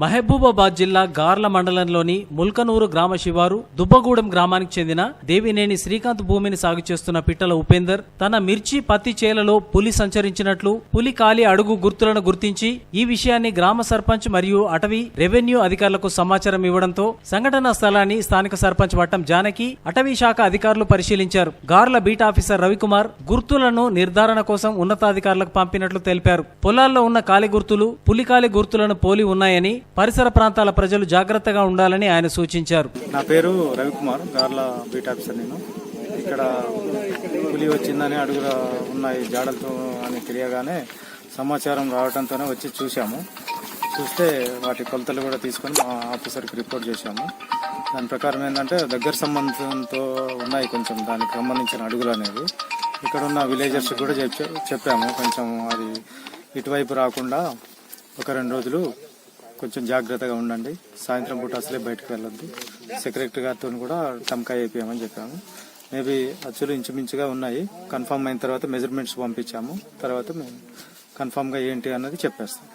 మహబూబాబాద్ జిల్లా గార్ల మండలంలోని ముల్కనూరు గ్రామ శివారు దుబ్బగూడెం గ్రామానికి చెందిన దేవినేని శ్రీకాంత్ భూమిని సాగు చేస్తున్న పిట్టల ఉపేందర్ తన మిర్చి పత్తి చేలలో పులి సంచరించినట్లు పులి కాలి అడుగు గుర్తులను గుర్తించి ఈ విషయాన్ని గ్రామ సర్పంచ్ మరియు అటవీ రెవెన్యూ అధికారులకు సమాచారం ఇవ్వడంతో సంఘటనా స్థలాన్ని స్థానిక సర్పంచ్ వట్టం జానకి అటవీ శాఖ అధికారులు పరిశీలించారు. గార్ల బీట్ ఆఫీసర్ రవికుమార్ గుర్తులను నిర్ధారణ కోసం ఉన్నతాధికారులకు పంపినట్లు తెలిపారు. పొలాల్లో ఉన్న కాలి గుర్తులు పులికాలి గుర్తులను పోలి ఉన్నాయని పరిసర ప్రాంతాల ప్రజలు జాగ్రత్తగా ఉండాలని ఆయన సూచించారు. నా పేరు రవికుమార్ గార్ల బీట్ ఆఫీసర్ నేను. ఇక్కడ పులి వచ్చిందని అడుగుల ఉన్నాయి జాడలతో అని తెలియగానే సమాచారం రావడంతోనే వచ్చి చూశాము. చూస్తే వాటి కొలతలు కూడా తీసుకొని మా ఆఫీసర్కి రిపోర్ట్ చేశాము. దాని ప్రకారం ఏంటంటే దగ్గర సంబంధంతో ఉన్నాయి కొంచెం దానికి సంబంధించిన అడుగులు అనేవి. ఇక్కడ ఉన్న విలేజర్స్ కూడా చెప్ప చెప్పాము. కొంచెం అది ఇటువైపు రాకుండా ఒక రెండు రోజులు కొంచెం జాగ్రత్తగా ఉండండి. సాయంత్రం పూట అసలే బయటకు వెళ్ళొద్దు. సెక్రటరీ గారితో కూడా టమ్కాయ అయిపోయామని చెప్పాము. మేబీ అచ్చులు ఇంచుమించుగా ఉన్నాయి. కన్ఫర్మ్ అయిన తర్వాత మెజర్మెంట్స్ పంపించాము. తర్వాత మేము కన్ఫర్మ్గా ఏంటి అన్నది చెప్పేస్తాం.